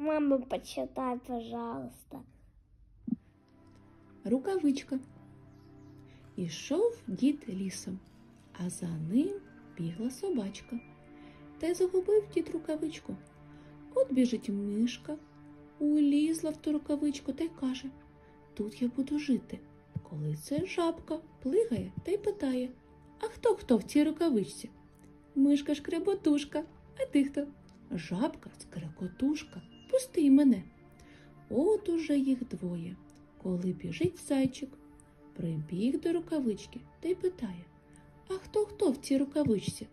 Мама, почитай, пожалуйста. Рукавичка. Ішов дід лісом, а за ним бігла собачка. Та й загубив дід рукавичку. От біжить мишка, улізла в ту рукавичку та й каже Тут я буду жити. Коли це жабка плигає та й питає А хто хто в цій рукавичці? Мишка шкреботушка, а ти хто? Жабка скрекотушка, пусти мене. От уже їх двоє. Коли біжить зайчик, прибіг до рукавички та й питає А хто хто в цій рукавичці?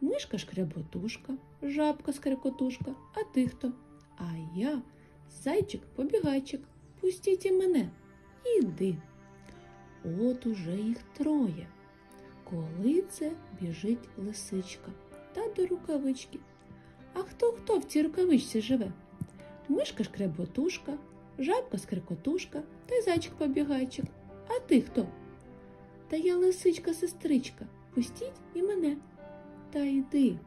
Мишка шкреботушка, жабка скрекотушка, а ти хто? А я зайчик побігайчик, пустіть і мене. Іди. От уже їх троє. Коли це біжить лисичка та до рукавички. А хто хто в цій рукавичці живе? Мишка шкреботушка, жабка скрекотушка та й зайчик побігайчик. А ти хто? Та я лисичка сестричка, пустіть і мене. Та йди.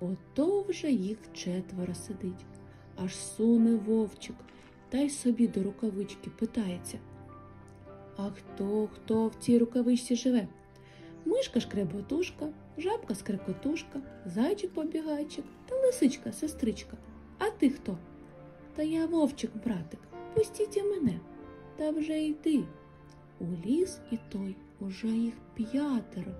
Ото вже їх четверо сидить. Аж суне вовчик, та й собі до рукавички питається. А хто, хто в цій рукавичці живе? Мишка шкреботушка, жабка скрекотушка, зайчик побігайчик та лисичка сестричка. А ти хто? Та я вовчик, братик, пустіть і мене. Та вже йди. У ліс і той уже їх п'ятеро.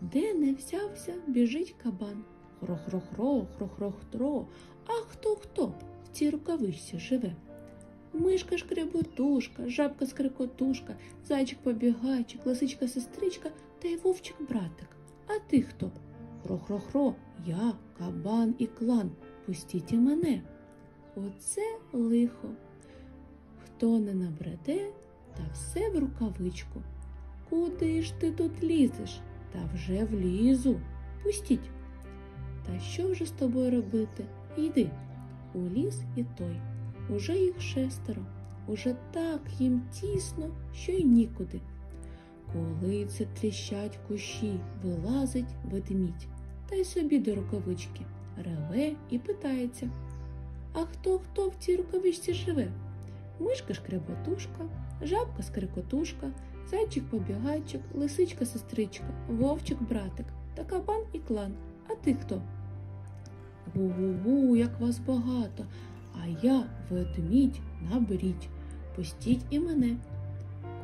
Де не взявся, біжить кабан. Хро-хро-хро, хро-хро-хтро. А хто хто в цій рукавичці живе? Мишка шкреботушка, жабка скрекотушка, зайчик побігайчик, лисичка сестричка та й вовчик братик. А ти хто? Хро-хро-хро, я, кабан і клан. Пустіть і мене. Оце лихо. Хто не набреде, та все в рукавичку. Куди ж ти тут лізеш? Та вже влізу. Пустіть. Та що вже з тобою робити? Йди. У ліс і той. Уже їх шестеро. Уже так їм тісно, що й нікуди. Коли це тріщать кущі, вилазить ведмідь, та й собі до рукавички реве і питається. А хто хто в цій рукавичці живе? Мишка шкреботушка, жабка скрикотушка, зайчик побігайчик, лисичка сестричка, вовчик братик та кабан і клан. А ти хто? Гу-гу-гу, як вас багато, а я ведмідь наберіть, пустіть і мене.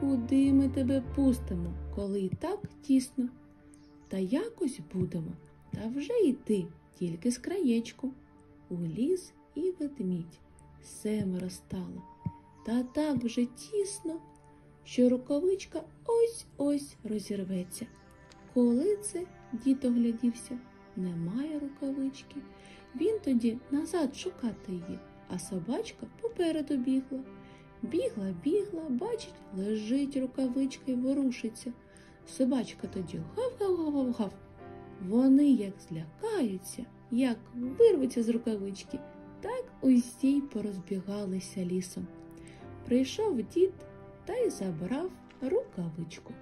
Куди ми тебе пустимо, коли і так тісно? Та якось будемо, та вже йти, тільки з краєчку. У ліс і ведмідь семеро стало, та так вже тісно, що рукавичка ось-ось розірветься. Коли це дід оглядівся, немає рукавички. Він тоді назад шукати її, а собачка попереду бігла. Бігла, бігла, бачить, лежить рукавичка й ворушиться. Собачка тоді гав-гав-гав-гав. Вони як злякаються, як вирвуться з рукавички, так усі порозбігалися лісом. Прийшов дід та й забрав рукавичку.